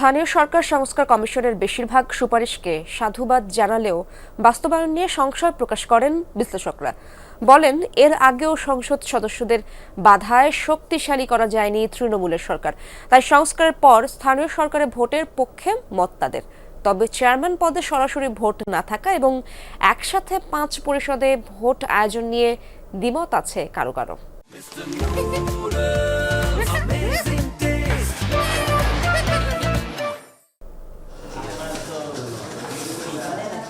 স্থানীয় সরকার সংস্কার কমিশনের বেশিরভাগ সুপারিশকে সাধুবাদ জানালেও বাস্তবায়ন নিয়ে সংশয় প্রকাশ করেন বিশ্লেষকরা। বলেন, এর আগেও সংসদ সদস্যদের বাধায় শক্তিশালী করা যায়নি তৃণমূলের সরকার। তাই সংস্কারের পর স্থানীয় সরকারের ভোটের পক্ষে মত তাদের। তবে চেয়ারম্যান পদে সরাসরি ভোট না থাকা এবং একসাথে পাঁচ পরিষদে ভোট আয়োজন নিয়ে দ্বিমত আছে কারও কারও।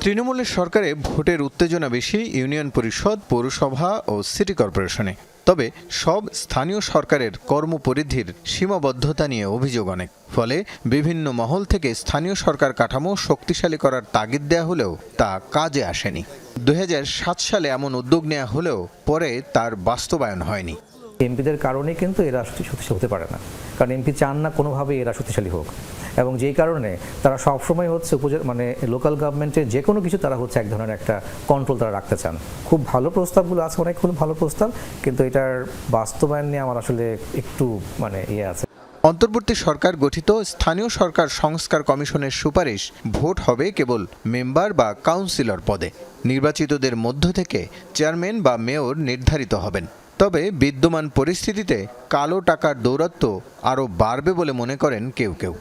তৃণমূলের সরকারে ভোটের উত্তেজনা বেশি ইউনিয়ন পরিষদ, পৌরসভা ও সিটি কর্পোরেশনে। তবে সব স্থানীয় সরকারের কর্মপরিধির সীমাবদ্ধতা নিয়ে অভিযোগ অনেক। ফলে বিভিন্ন মহল থেকে স্থানীয় সরকার কাঠামো শক্তিশালী করার তাগিদ দেয়া হলেও তা কাজে আসেনি। দু হাজার সাত সালে এমন উদ্যোগ নেওয়া হলেও পরে তার বাস্তবায়ন হয়নি। এমপিদের কারণে কিন্তু এরা শক্তিশালী হতে পারে না। কারণ এমপি চান না কোনোভাবে এরা শক্তিশালী হোক। এবং যেই কারণে তারা সবসময় হচ্ছে উপজেলা মানে লোকাল গভর্নমেন্টের যে কোনো কিছু তারা হচ্ছে এক ধরনের একটা কন্ট্রোল তারা রাখতে চান। খুব ভালো প্রস্তাবগুলো আছে অনেক খুব ভালো প্রস্তাব, কিন্তু এটার বাস্তবায়ন নিয়ে আমার আসলে একটু মানে ইয়ে আছে। অন্তর্বর্তী সরকার গঠিত স্থানীয় সরকার সংস্কার কমিশনের সুপারিশ ভোট হবে কেবল মেম্বার বা কাউন্সিলর পদে। নির্বাচিতদের মধ্য থেকে চেয়ারম্যান বা মেয়র নির্ধারিত হবেন। তবে বিদ্যমান পরিস্থিতিতে কালো টাকার দৌরাত্ম্য আরও বাড়বে বলে মনে করেন কেউ কেউ।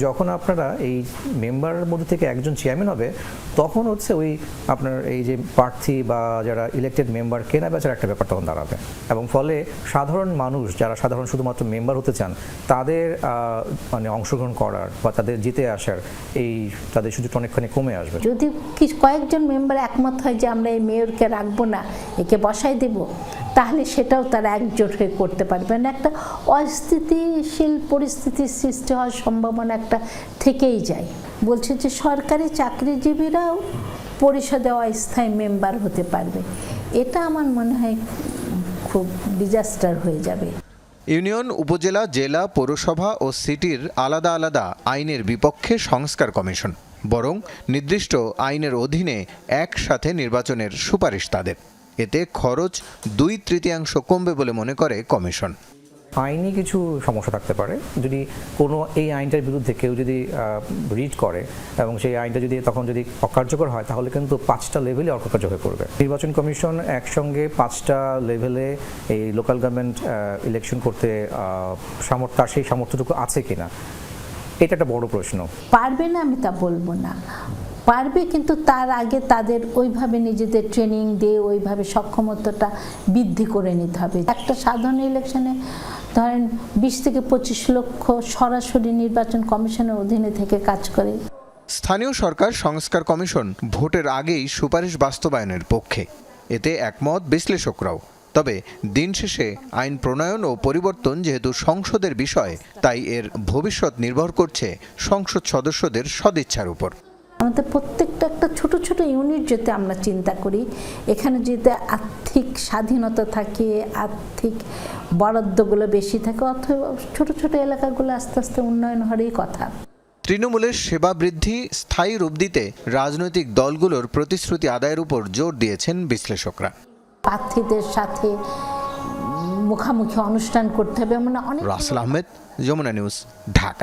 যখন আপনারা এই মেম্বারের মধ্যে থেকে একজন চেয়ারম্যান হবে, তখন হচ্ছে ওই আপনার এই যে প্রার্থী বা যারা ইলেক্টেড মেম্বার কেনা বেচার একটা ব্যাপার তখন দাঁড়াবে। এবং ফলে সাধারণ মানুষ যারা সাধারণ শুধুমাত্র মেম্বার হতে চান, তাদের মানে অংশগ্রহণ করার বা তাদের জিতে আসার এই তাদের সুযোগটা অনেকখানি কমে আসবে। যদি কয়েকজন মেম্বার একমত হয় যে আমরা এই মেয়রকে রাখব না, একে বসাই দেব তাহলে সেটাও তারা একজোট হয়ে করতে পারবে না। একটা অস্থিতিশীল পরিস্থিতির সৃষ্টি হওয়ার সম্ভাবনা একটা থেকেই যায়। বলছে যে সরকারি চাকরিজীবীরাও পরিষদে অস্থায়ী মেম্বার হতে পারবে। এটা আমার মনে হয় খুব ডিজাস্টার হয়ে যাবে। ইউনিয়ন, উপজেলা, জেলা, পৌরসভা ও সিটির আলাদা আলাদা আইনের বিপক্ষে সংস্কার কমিশন, বরং নির্দিষ্ট আইনের অধীনে একসাথে নির্বাচনের সুপারিশ তাদের। এতে খরচ দুই তৃতীয়াংশ কমবে বলে মনে করে কমিশন। আইনি কিছু সমস্যা থাকতে পারে। যদি কোনো এই আইনটার বিরুদ্ধে কেউ যদি রিড করে এবং সেই আইনটা যদি তখন যদি অকার্যকর হয় তাহলে কিন্তু পাঁচটা লেভেলে অকার্যকর হয়ে পড়বে। নির্বাচন কমিশন একসঙ্গে পাঁচটা লেভেলে এই লোকাল গভর্নমেন্ট ইলেকশন করতে সামর্থ্য সেই সামর্থ্যটুকু আছে কিনা? এটা একটা বড় প্রশ্ন। পারবে না আমি তা বলব না। পারবে, কিন্তু তার আগে তাদের ওইভাবে নিজেদের ট্রেনিং দিয়ে ওইভাবে সক্ষমতাটা বৃদ্ধি করে নিতে হবে। একটা সাধারণ ইলেকশনে ধরেন বিশ থেকে পঁচিশ লক্ষ সরাসরি নির্বাচন কমিশনের অধীনে থেকে কাজ করে। স্থানীয় সরকার সংস্কার কমিশন ভোটের আগেই সুপারিশ বাস্তবায়নের পক্ষে। এতে একমত বিশ্লেষকরাও। তবে দিন শেষে আইন প্রণয়ন ও পরিবর্তন যেহেতু সংসদের বিষয়, তাই এর ভবিষ্যৎ নির্ভর করছে সংসদ সদস্যদের সদিচ্ছার উপর। আমাদের প্রত্যেকটা একটা ছোট ছোট ইউনিট যদি আমরা চিন্তা করি। এখানে যদি আর্থিক স্বাধীনতা থাকে আর্থিক বরাদ্দগুলো বেশি থাকে অথবা ছোট ছোট এলাকাগুলো আস্তে আস্তে উন্নয়ন হওয়ারই কথা। তৃণমূলের সেবা বৃদ্ধি স্থায়ী রূপ দিতে রাজনৈতিক দলগুলোর প্রতিশ্রুতি আদায়ের উপর জোর দিয়েছেন বিশ্লেষকরা। প্রার্থীদের সাথে মুখামুখি অনুষ্ঠান করতে হবে মানে অনেক রাসেল আহমেদ যমুনা নিউজ ঢাকা।